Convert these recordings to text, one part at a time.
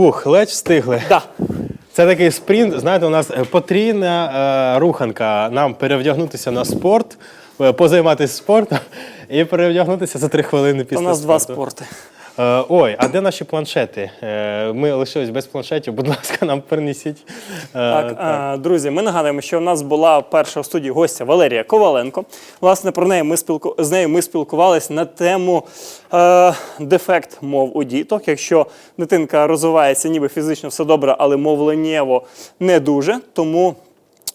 Фух, ледь встигли. Да. Це такий спринт. Знаєте, у нас е, потрійна е, руханка. Нам перевдягнутися на спорт, е, позайматися спортом і перевдягнутися за три хвилини після У нас два спорту. спорти. Е, ой, а де наші планшети? Е, ми лишились без планшетів. Будь ласка, нам принесіть. Е, Так, а, друзі, ми нагадуємо, що в нас була перша в студії гостя Валерія Коваленко. Власне, про неї ми спілку... з нею ми спілкувалися на тему е, дефект мов у діток. Якщо дитинка розвивається, ніби фізично все добре, але мовленнєво не дуже. Тому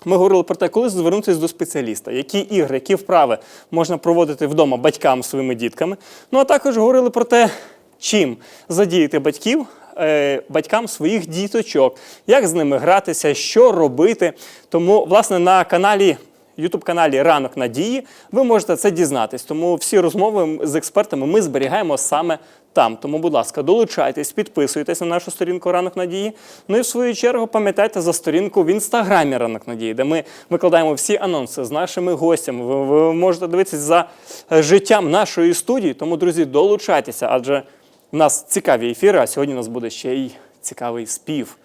ми говорили про те, коли звернутися до спеціаліста, які ігри, які вправи можна проводити вдома батькам своїми дітками. Ну а також говорили про те, чим задіяти батьків. е, Батькам своїх діточок, як з ними гратися, що робити. Тому, власне, на каналі, youtube каналі Ранок Надії ви можете це дізнатись. Тому всі розмови з експертами ми зберігаємо саме там. Тому, будь ласка, долучайтесь, підписуйтесь на нашу сторінку Ранок Надії. Ну і в свою чергу пам'ятайте за сторінку в інстаграмі Ранок Надії, де ми викладаємо всі анонси з нашими гостями. Ви, ви можете дивитися за е, життям нашої студії. Тому, друзі, долучайтеся, адже в нас цікаві ефіри, а сьогодні у нас буде ще й цікавий спів.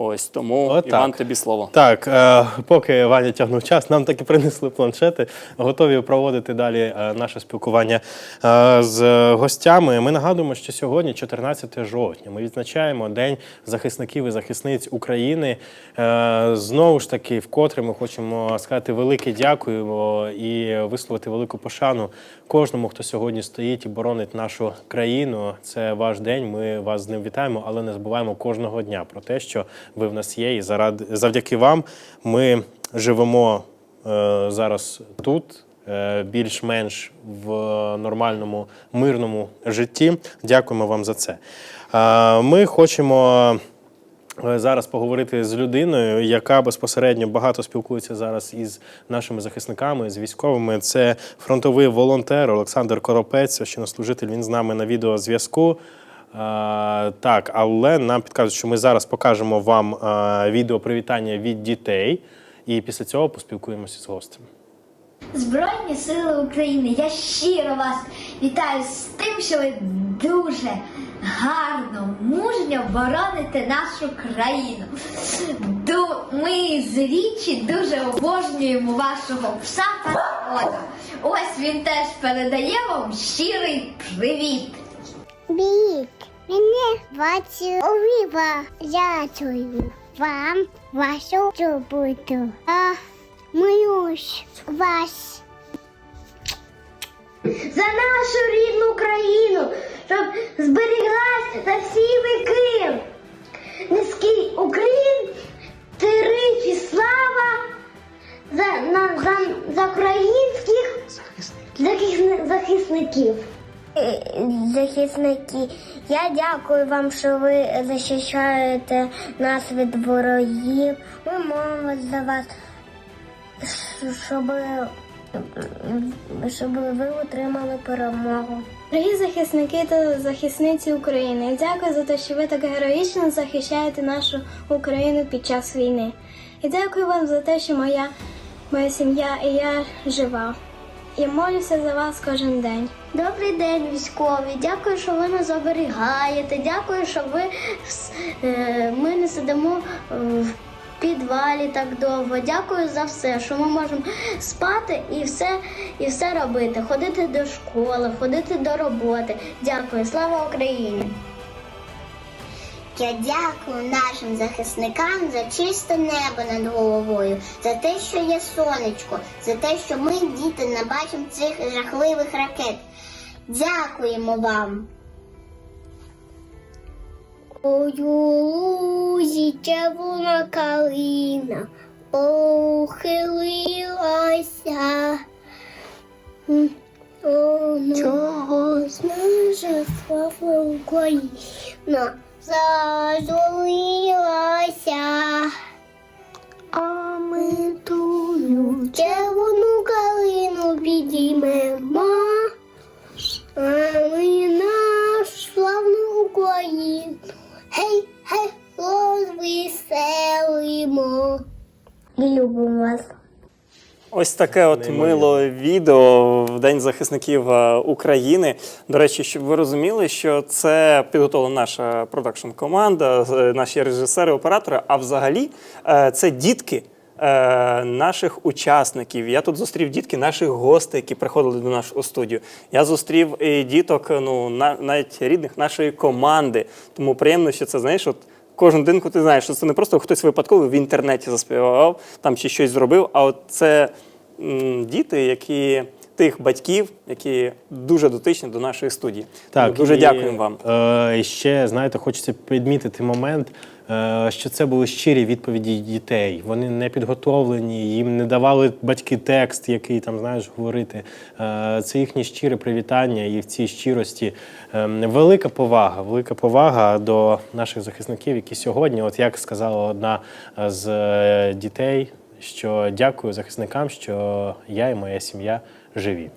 Ось тому, Отак. Іван, тобі слово. Так, е, поки Ваня тягнув час, нам таки принесли планшети, готові проводити далі е, наше спілкування е, з гостями. Ми нагадуємо, що сьогодні, 14 жовтня, ми відзначаємо День захисників і захисниць України. Е, Знову ж таки, вкотре ми хочемо сказати велике дякую і висловити велику пошану кожному, хто сьогодні стоїть і боронить нашу країну. Це ваш день. Ми вас з ним вітаємо, але не забуваємо кожного дня про те, що ви в нас є, і заради завдяки вам ми живемо е, зараз тут. е, Більш-менш в нормальному мирному житті. Дякуємо вам за це. Е, Ми хочемо зараз поговорити з людиною, яка безпосередньо багато спілкується зараз із нашими захисниками, з військовими. Це фронтовий волонтер Олександр Коропець, священнослужитель. Він з нами на відеозв'язку. Е, так, але нам підказують, що ми зараз покажемо вам е, відео привітання від дітей, і після цього поспілкуємося з гостем. Збройні сили України, я щиро вас вітаю з тим, що ви дуже гарно, мужньо бороните нашу країну. Ми з річі дуже обожнюємо вашого пса патріота. Ось він теж передає вам щирий привіт. Бік, мене бачу Оліва. Дякую вам вашу роботу. А милусь вас. За нашу рідну країну, на всі віки. Низький Україн, тричі слава за, на, за, за українських захисни- захисників. Захисники, я дякую вам, що ви захищаєте нас від ворогів. Ми молимось за вас, щоб, щоб ви отримали перемогу. Дорогі захисники та захисниці України, дякую за те, що ви так героїчно захищаєте нашу Україну під час війни. І дякую вам за те, що моя, моя сім'я і я жива. І молюся за вас кожен день. Добрий день, військові. Дякую, що ви нас оберігаєте. Дякую, що ви е, ми не сидимо е, в підвалі так довго. Дякую за все, що ми можемо спати і все, і все робити. Ходити до школи, ходити до роботи. Дякую, слава Україні! Я дякую нашим захисникам за чисте небо над головою, за те, що є сонечко, за те, що ми, діти, не бачимо цих жахливих ракет. Дякуємо вам. Ой, лузі червона калина похилилася. М, о, Чогось слава Україна зажурилася. А ми тую червону калину підіймемо. Любимо вас. Ось таке от мило відео в День захисників е, України. До речі, щоб ви розуміли, що це підготовила наша продакшн команда, е, наші режисери, оператори. А взагалі е, це дітки. Наших учасників. Я тут зустрів дітки наших гостей, які приходили до нашого студію. Я зустрів і діток, ну на- навіть рідних нашої команди. Тому приємно, що це знаєш, от кожен динку ти знаєш, що це не просто хтось випадково в інтернеті заспівав там чи щось зробив, а от це м, діти, які тих батьків, які дуже дотичні до нашої студії. Тому дуже і, дякуємо вам. Е, і ще, знаєте, хочеться підмітити момент, е, що це були щирі відповіді дітей. Вони не підготовлені, їм не давали батьки текст, який там, знаєш, говорити. Е, це їхнє щире привітання, і в цій щирості е, велика повага, велика повага до наших захисників, які сьогодні, от як сказала одна з е, дітей, що дякую захисникам, що я і моя сім'я живі.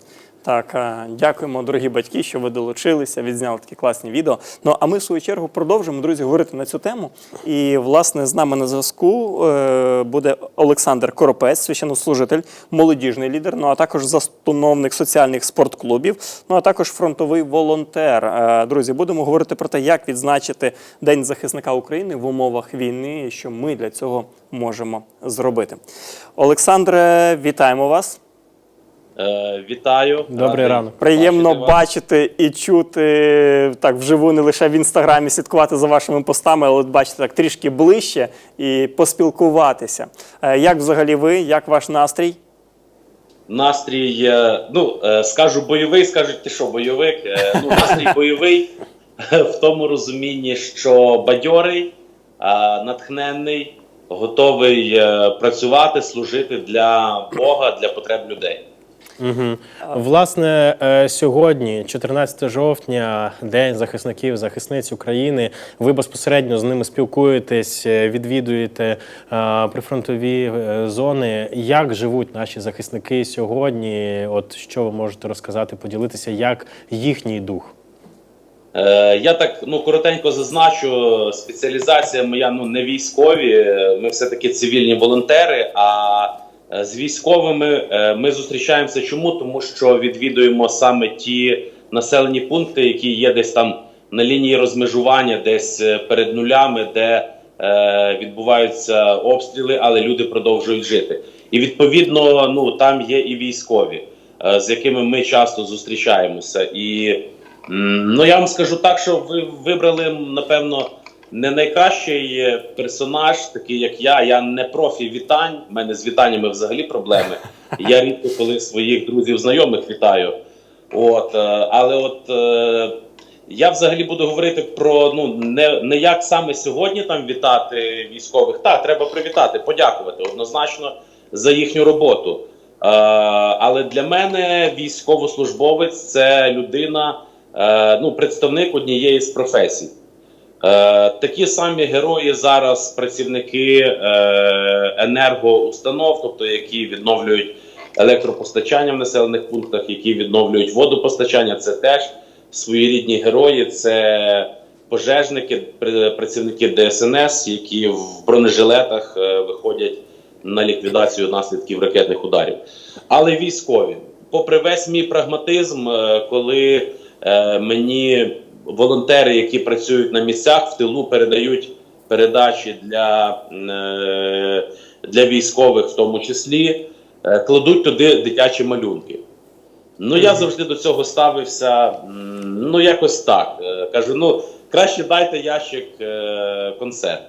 Так, е, дякуємо, дорогі батьки, що ви долучилися, відзняли такі класні відео. Ну а ми в свою чергу продовжимо, друзі, говорити на цю тему. І власне з нами на зв'язку е, буде Олександр Коропець, священнослужитель, молодіжний лідер, ну а також засновник соціальних спортклубів, ну а також фронтовий волонтер. Е, Друзі, будемо говорити про те, як відзначити День захисника України в умовах війни, і що ми для цього можемо зробити. Олександре, вітаємо вас. Е, вітаю. Добрий ранок. Приємно бачити бачити і чути так вживу, не лише в інстаграмі слідкувати за вашими постами, але бачити так трішки ближче і поспілкуватися. Е, Як взагалі ви? Як ваш настрій? Настрій, е, ну е, скажу бойовий, скажуть, ти що бойовик. Е, Ну, настрій бойовий в тому розумінні, що бадьорий, е, натхненний, готовий е, працювати, служити для Бога, для потреб людей. Угу. Власне, е, сьогодні, 14 жовтня, День захисників, захисниць України. Ви безпосередньо з ними спілкуєтесь, е, відвідуєте е, прифронтові зони. Як живуть наші захисники сьогодні? От що ви можете розказати, поділитися, як їхній дух? Я так ну коротенько зазначу, спеціалізація моя ну не військові. Ми все таки цивільні волонтери. А з військовими е, ми зустрічаємося. Чому? Тому що відвідуємо саме ті населені пункти, які є десь там на лінії розмежування, десь е, перед нулями, де е, відбуваються обстріли, але люди продовжують жити. І відповідно, ну там є і військові, е, з якими ми часто зустрічаємося. І Ну, я вам скажу так, що ви вибрали, напевно, не найкращий е, персонаж, такий як я. Я не профі вітань. У мене з вітаннями взагалі проблеми. Я рідко коли своїх друзів, знайомих вітаю. От, е, але от е, я взагалі буду говорити про ну не, не як саме сьогодні там вітати військових. Так, треба привітати, подякувати однозначно за їхню роботу. Е, але для мене військовослужбовець це людина, е, ну, представник однієї з професій. Е, такі самі герої зараз працівники е, енергоустанов, тобто які відновлюють електропостачання в населених пунктах, які відновлюють водопостачання. Це теж своєрідні герої. Це пожежники, працівники ДСНС, які в бронежилетах е, виходять на ліквідацію наслідків ракетних ударів. Але військові, попри весь мій прагматизм, е, коли е, мені волонтери, які працюють на місцях в тилу, передають передачі для, е, для військових, в тому числі, е, кладуть туди дитячі малюнки. Ну, я завжди до цього ставився, ну, якось так. Е, Кажу, ну, краще дайте ящик е, консерв.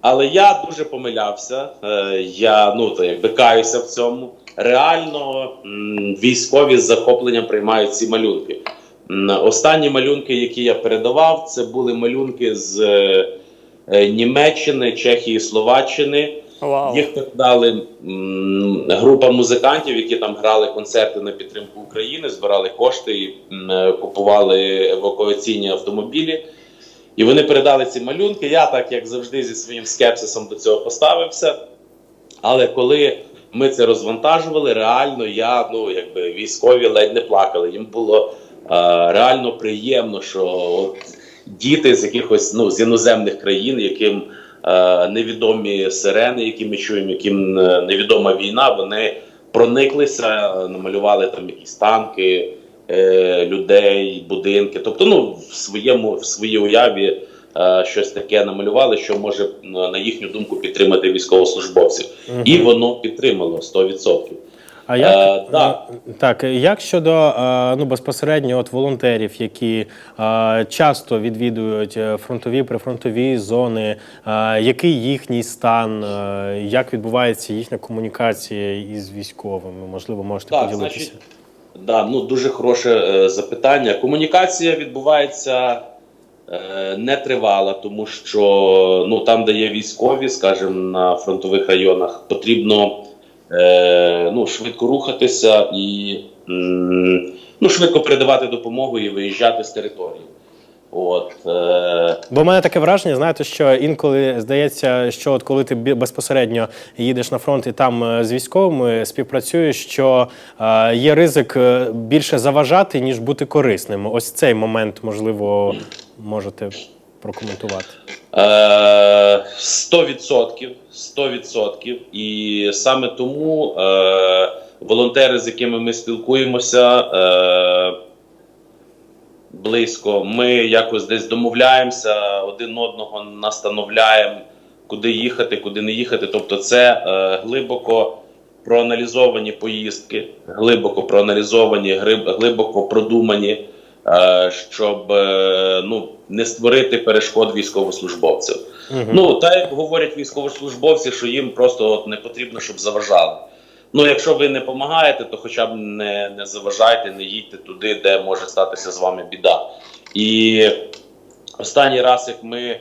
Але я дуже помилявся. Е, Я ну то якби каюся в цьому. Реально м, військові з захопленням приймають ці малюнки. Останні малюнки, які я передавав, це були малюнки з е, е, Німеччини, Чехії, Словаччини. Вау. Їх передали група музикантів, які там грали концерти на підтримку України, збирали кошти і м, е, купували евакуаційні автомобілі. І вони передали ці малюнки. Я так, як завжди, зі своїм скепсисом до цього поставився. Але коли ми це розвантажували, реально я, ну якби військові ледь не плакали. Їм було реально приємно, що от діти з якихось ну з іноземних країн, яким е, невідомі сирени, які ми чуємо, яким е, невідома війна, вони прониклися, намалювали там якісь танки, е, людей, будинки. Тобто, ну, в своєму в своїй уяві е, щось таке намалювали, що може на їхню думку підтримати військовослужбовців. І воно підтримало 100%. А як, Е, да. е, так, як щодо е, ну, безпосередньо от волонтерів, які е, часто відвідують фронтові прифронтові зони, який їхній стан, як відбувається їхня комунікація із військовими? Можливо, можете Так, поділитися. значить, да, ну дуже хороше запитання. Комунікація відбувається е, нетривала, тому що ну там, де є військові, скажімо, на фронтових районах, потрібно е, ну, швидко рухатися і ну, швидко передавати допомогу і виїжджати з території. От, е, Бо в мене таке враження, знаєте, що інколи здається, що от коли ти безпосередньо їдеш на фронт і там е, з військовими співпрацюєш, що е, є ризик е, більше заважати, ніж бути корисним. Ось цей момент, можливо, можете прокоментувати. Е, 100%, 100%. І саме тому е, волонтери, з якими ми спілкуємося е, близько, ми якось десь домовляємося, один одного настановляємо, куди їхати, куди не їхати. Тобто, це е, глибоко проаналізовані поїздки, глибоко проаналізовані, глибоко продумані, щоб е, ну, не створити перешкод військовослужбовців. Ну, так як говорять військовослужбовці, що їм просто от не потрібно, щоб заважали. Ну, якщо ви не допомагаєте, то хоча б не, не заважайте, не їдьте туди, де може статися з вами біда. І останній раз, як ми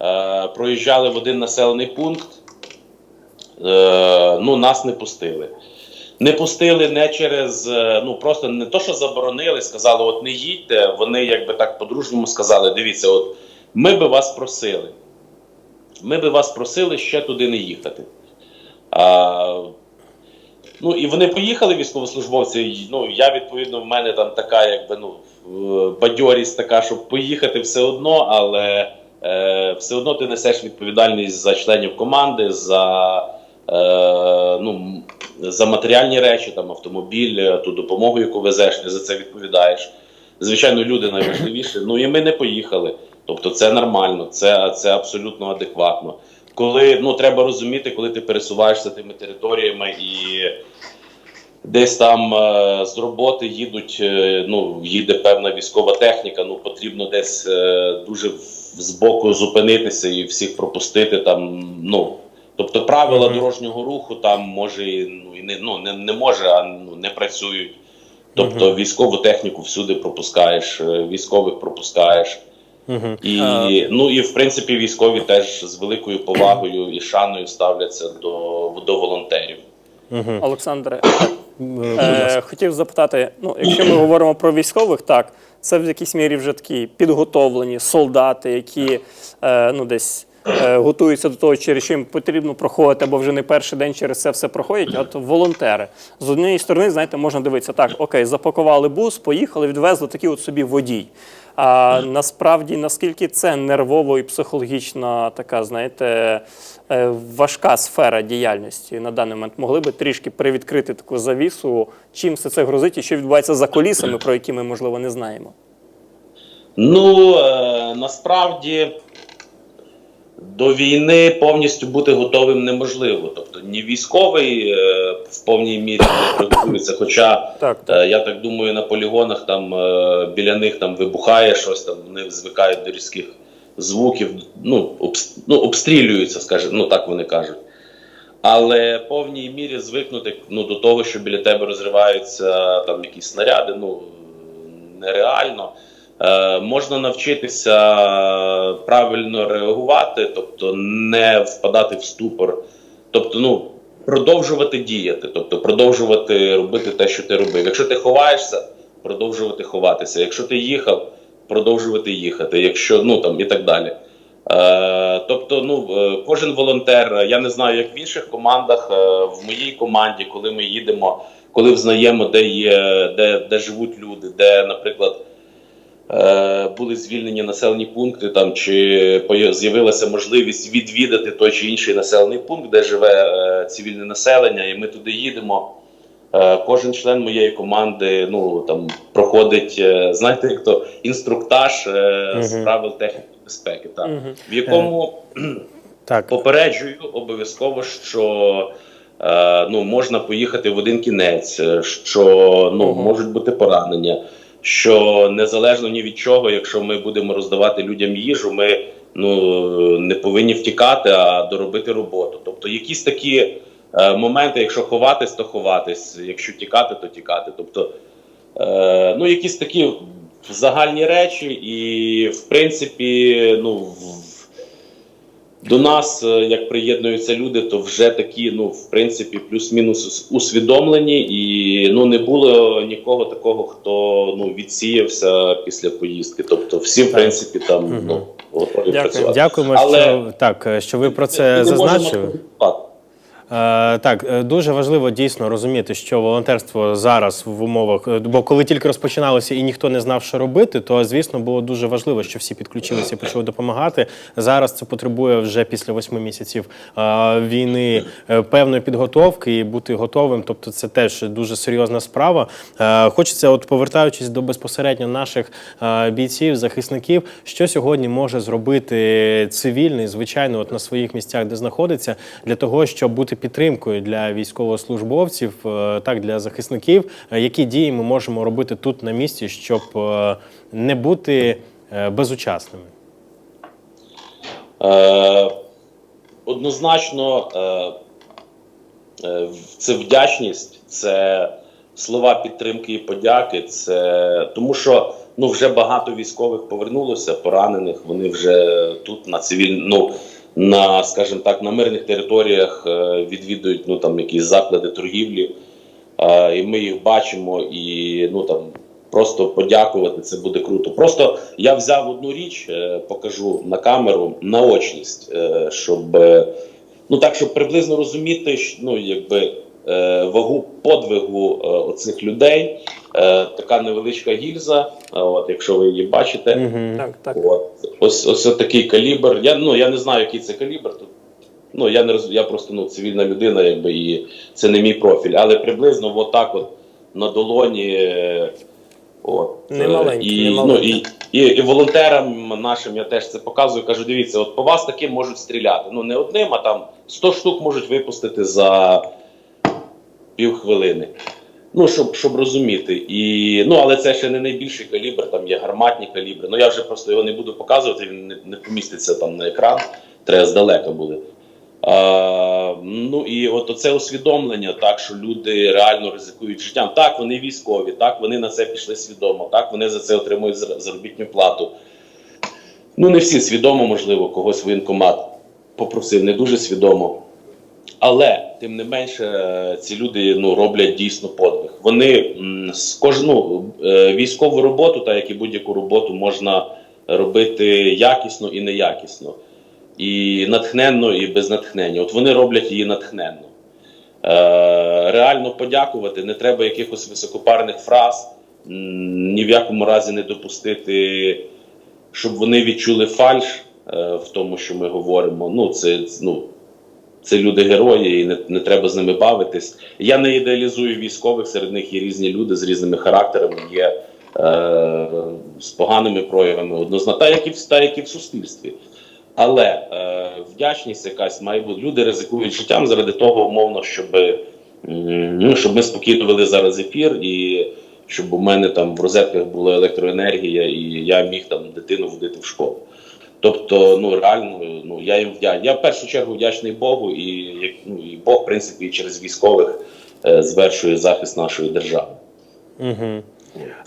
е, проїжджали в один населений пункт, е, ну, нас не пустили. Не пустили не через, е, ну просто не то, що заборонили, сказали, от не їдьте. Вони якби так по-дружньому сказали: дивіться, от ми би вас просили. Ми би вас просили ще туди не їхати. А, ну і вони поїхали, військовослужбовці. Ну, я відповідно, в мене там така, якби ну, бадьорість така, щоб поїхати все одно, але е, все одно ти несеш відповідальність за членів команди, за, е, ну, за матеріальні речі, там автомобіль, е, ту допомогу, яку везеш, ти за це відповідаєш. Звичайно, люди найважливіше. Ну і ми не поїхали. Тобто це нормально, це, це абсолютно адекватно. Коли ну треба розуміти, коли ти пересуваєшся тими територіями і десь там е, з роботи їдуть, е, ну їде певна військова техніка, ну потрібно десь е, дуже збоку зупинитися і всіх пропустити там. Ну тобто правила дорожнього руху там може ну і не ну не, не може, а ну не працюють. Тобто військову техніку всюди пропускаєш, е, військових пропускаєш. І, ну і в принципі військові теж з великою повагою і шаною ставляться до, до волонтерів. Олександре, е, хотів запитати: ну, якщо ми говоримо про військових, так, це в якійсь мірі вже такі підготовлені солдати, які е, ну, десь е, готуються до того, через що їм потрібно проходити, або вже не перший день через це все проходять. От волонтери. З однієї сторони, знаєте, можна дивитися, так, окей, запакували бус, поїхали, відвезли такий от собі водій. А насправді наскільки це нервово і психологічна така, знаєте, е, важка сфера діяльності на даний момент, могли би трішки привідкрити таку завісу, чим все це грозить і що відбувається за колісами, про які ми можливо не знаємо. Ну е, насправді до війни повністю бути готовим неможливо. Тобто ні військовий е, в повній мірі не приготується. Хоча Так, Е, Я так думаю, на полігонах там е, біля них там вибухає щось, там вони звикають до різких звуків, ну, обс- ну обстрілюються, скажімо, ну так вони кажуть. Але в повній мірі звикнути ну, до того, що біля тебе розриваються там якісь снаряди, ну нереально. Е, можна навчитися правильно реагувати, тобто не впадати в ступор. Тобто, ну, продовжувати діяти, тобто продовжувати робити те, що ти робив. Якщо ти ховаєшся, продовжувати ховатися. Якщо ти їхав, продовжувати їхати. Якщо ну там і так далі. Е, тобто, ну е, кожен волонтер, я не знаю, як в інших командах, е, в моїй команді, коли ми їдемо, коли взнаємо, де є, де, де живуть люди, де, наприклад. Е, були звільнені населені пункти, там чи з'явилася можливість відвідати той чи інший населений пункт, де живе е, цивільне населення, і ми туди їдемо. Е, Кожен член моєї команди ну там проходить, знаєте, як то інструктаж з правил техніки безпеки, так. В якому Так, попереджую обов'язково, що е, ну можна поїхати в один кінець, що ну можуть бути поранення. Що незалежно ні від чого, якщо ми будемо роздавати людям їжу, ми ну не повинні втікати, а доробити роботу. Тобто, якісь такі е, моменти, якщо ховатись, то ховатись, якщо тікати, то тікати. Тобто, е, ну якісь такі загальні речі, і в принципі, ну в- до нас, е, як приєднуються люди, то вже такі, ну в принципі, плюс-мінус усвідомлені, і ну не було нікого такого, хто ну відсіявся після поїздки. Тобто, всі, в принципі, там Мгм. ну готові Дякую. працювати. дякуємо, Але що так, е, що ви про це зазначили. можемо Так, е, дуже важливо дійсно розуміти, що волонтерство зараз в умовах, е, бо коли тільки розпочиналося і ніхто не знав, що робити, то звісно було дуже важливо, що всі підключилися і почали допомагати. Зараз це потребує вже після восьми місяців е, війни е, певної підготовки і бути готовим. Тобто, це теж дуже серйозна справа. Е, Хочеться, от повертаючись до безпосередньо наших е, бійців, захисників, що сьогодні може зробити цивільний, звичайно, от на своїх місцях, де знаходиться, для того, щоб бути підтримкою для військовослужбовців, е, так для захисників, Е, які дії ми можемо робити тут на місці, щоб е, не бути безучасними. Однозначно, це вдячність, це слова підтримки і подяки. Це тому, що ну вже багато військових повернулося, поранених. Вони вже тут на цивіль... ну, на, скажімо так, на мирних територіях е, відвідують ну там якісь заклади торгівлі. Е, і ми їх бачимо, і ну там просто подякувати це буде круто. Просто я взяв одну річ, е, покажу на камеру наочність, щоб ну так, щоб приблизно розуміти, що, ну якби вагу подвигу е, оцих людей. Е, така невеличка гільза, е, от якщо ви її бачите. Мгм. Так, так. От ось ось такий калібр. Я ну я не знаю, який це калібр. Тут ну я не роз... я просто ну цивільна людина, якби і це не мій профіль, але приблизно от так от на долоні. е, От, Не е, маленький, і, не ну, і, і, і волонтерам нашим я теж це показую. Кажу, дивіться, от по вас таким можуть стріляти. Ну не одним, а там 100 штук можуть випустити за півхвилини. Ну, щоб, щоб розуміти. І, ну, але це ще не найбільший калібр, там є гарматні калібри. Ну я вже просто його не буду показувати, він не, не поміститься там на екран, треба здалека буде. А, ну і от оце усвідомлення, так що люди реально ризикують життям. Так, вони військові, так, вони на це пішли свідомо, так, вони за це отримують зар- заробітну плату. Ну, не всі свідомо, можливо, когось воєнкомат попросив, не дуже свідомо. Але тим не менше, ці люди ну, роблять дійсно подвиг. Вони з кожну е, військову роботу, так як і будь-яку роботу, можна робити якісно і неякісно, і натхненно, і без натхнення. От вони роблять її натхненно. Е, реально подякувати, не треба якихось високопарних фраз, ні в якому разі не допустити, щоб вони відчули фальш е, в тому, що ми говоримо. Ну, це ну, це люди герої, і не, не треба з ними бавитись. Я не ідеалізую військових, серед них є різні люди з різними характерами, є е, з поганими проявами, однозначно, та як і в, та, як і в суспільстві. Але е, вдячність якась має бути. Люди ризикують життям заради того, умовно, щоб, ну, щоб ми спокійно вели зараз ефір, і щоб у мене там в розетках була електроенергія, і я міг там дитину водити в школу. Тобто, ну реально, ну я їм вдячний. Я в першу чергу вдячний Богу, і як ну і Бог, в принципі, через військових е, звершує захист нашої держави. Угу.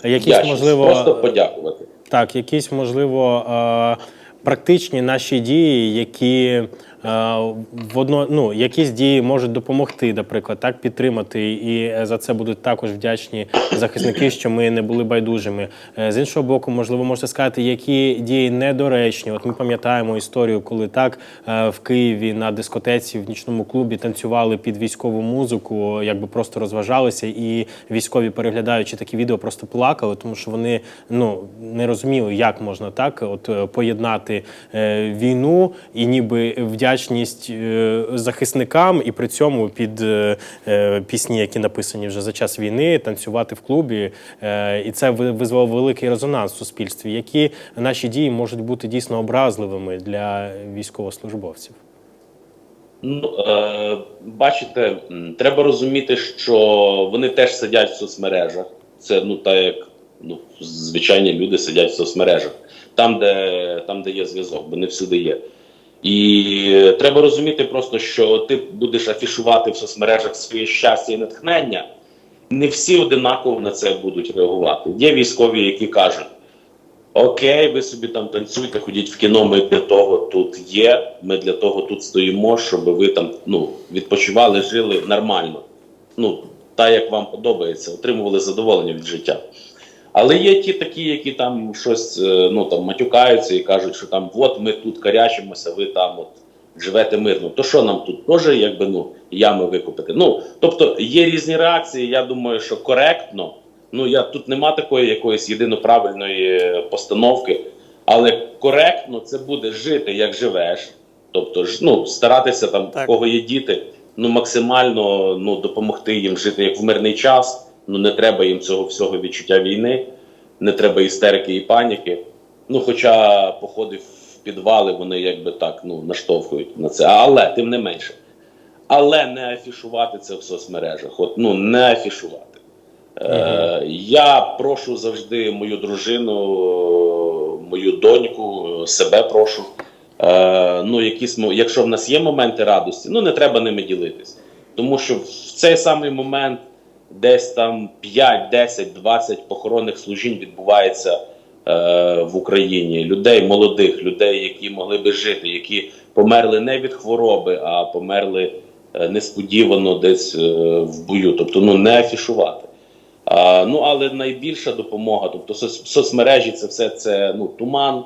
Якісь, Вдячність. можливо, просто подякувати. Так, якісь, можливо, е, практичні наші дії, які в одно, ну, якісь дії можуть допомогти, наприклад, так підтримати, і за це будуть також вдячні захисники, що ми не були байдужими. Е, З іншого боку, можливо, можете сказати, які дії недоречні. От ми пам'ятаємо історію, коли так е, в Києві на дискотеці в нічному клубі танцювали під військову музику, якби просто розважалися, і військові, переглядаючи такі відео, просто плакали, тому що вони ну не розуміли, як можна так от е, поєднати е, війну і ніби вдячність вдячність е, захисникам, і при цьому під е, е, пісні, які написані вже за час війни, танцювати в клубі. І це визвало великий резонанс в суспільстві. Які наші дії можуть бути дійсно образливими для військовослужбовців? Ну, бачите, треба розуміти, що вони теж сидять в соцмережах. Це ну так як ну, звичайні люди сидять в соцмережах, там, де, там, де є зв'язок, бо не всюди є. І треба розуміти просто, що ти будеш афішувати в соцмережах своє щастя і натхнення. Не всі одинаково на це будуть реагувати. Є військові, які кажуть: Окей, ви собі там танцюйте, ходіть в кіно. Ми для того тут є. Ми для того тут стоїмо, щоб ви там ну відпочивали, жили нормально. Ну так як вам подобається, отримували задоволення від життя. Але є ті такі, які там щось е, ну там матюкаються і кажуть, що там от ми тут карячимося, ви там от живете мирно. То що нам тут теж якби ну ями викупити? Ну тобто є різні реакції. Я думаю, що коректно. Ну я тут нема такої якоїсь єдино правильної постановки, але коректно це буде жити, як живеш. Тобто ну старатися там, Так. кого є діти, ну максимально ну допомогти їм жити як в мирний час. Ну не треба їм цього всього відчуття війни, не треба істерики і паніки. Ну, хоча походи в підвали, вони якби так ну наштовхують на це. Але тим не менше. Але не афішувати це в соцмережах. От ну не афішувати. Е, я прошу завжди мою дружину, мою доньку, себе прошу. Е, ну, якісь, якщо в нас є моменти радості, ну не треба ними ділитись. Тому що в цей самий момент десь там 5, 10, 20 похоронних служінь відбувається е, в Україні. Людей молодих, людей, які могли би жити, які померли не від хвороби, а померли е, несподівано десь е, в бою. Тобто ну не афішувати. А, ну, але найбільша допомога, тобто соц, соцмережі це все це ну, туман.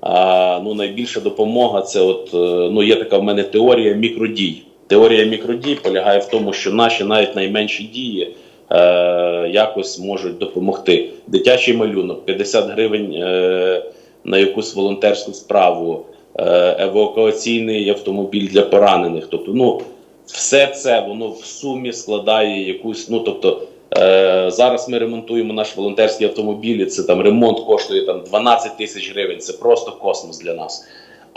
А, ну, найбільша допомога це от, е, ну, є така в мене теорія мікродій. Теорія мікродій полягає в тому, що наші навіть найменші дії е, якось можуть допомогти. Дитячий малюнок, 50 гривень е, на якусь волонтерську справу, е, евакуаційний автомобіль для поранених. Тобто, ну, все це воно в сумі складає якусь. Ну тобто е, зараз ми ремонтуємо наш волонтерський автомобіль. Це там ремонт коштує там 12 тисяч гривень. Це просто космос для нас.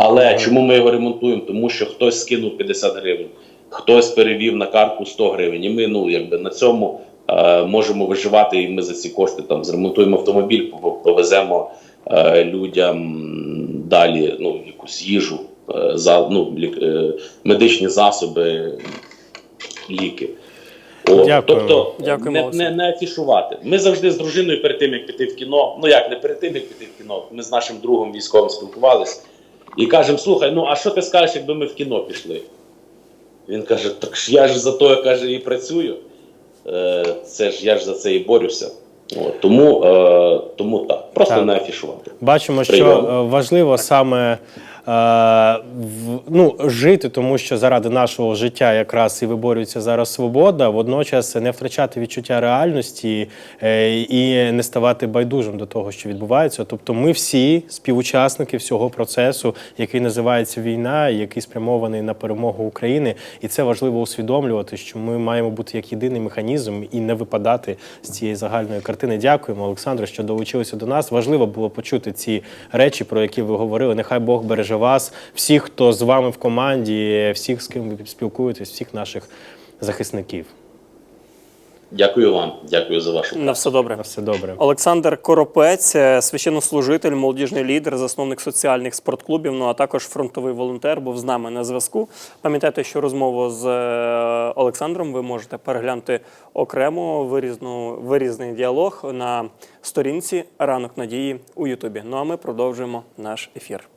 Але чому ми його ремонтуємо? Тому що хтось скинув 50 гривень, хтось перевів на картку 100 гривень. І ми ну якби на цьому е, можемо виживати. І ми за ці кошти там зремонтуємо автомобіль, повеземо е, людям далі ну, якусь їжу, е, за, ну, лік, е, медичні засоби, ліки. О, Дякую. Тобто Дякуємо, не, не, не афішувати. Ми завжди з дружиною перед тим, як піти в кіно. Ну як не перед тим, як піти в кіно. Ми з нашим другом військовим спілкувалися і кажемо: слухай, ну а що ти скажеш, якби ми в кіно пішли? Він каже: Так ж я ж за то каже, і працюю. Е, це ж я ж за це і борюся. От, тому, е, тому так, просто Так. не афішувати. Бачимо, що Прийом. е, важливо саме в, ну, жити, тому що заради нашого життя якраз і виборюється зараз свобода, водночас не втрачати відчуття реальності е, і не ставати байдужим до того, що відбувається. Тобто, ми всі співучасники всього процесу, який називається війна, який спрямований на перемогу України, і це важливо усвідомлювати, що ми маємо бути як єдиний механізм і не випадати з цієї загальної картини. Дякуємо, Олександре, що долучилися до нас. Важливо було почути ці речі, про які ви говорили. Нехай Бог береже вас, всіх, хто з вами в команді, всіх, з ким ви спілкуєтесь, всіх наших захисників. Дякую вам, дякую за вашу На все добре. На все добре. Олександр Коропець, е, священнослужитель, молодіжний лідер, засновник соціальних спортклубів, ну а також фронтовий волонтер, був з нами на зв'язку. Пам'ятайте, що розмову з е, Олександром ви можете переглянути окремо вирізну, вирізний діалог на сторінці Ранок Надії у Ютубі. Ну а ми продовжуємо наш ефір.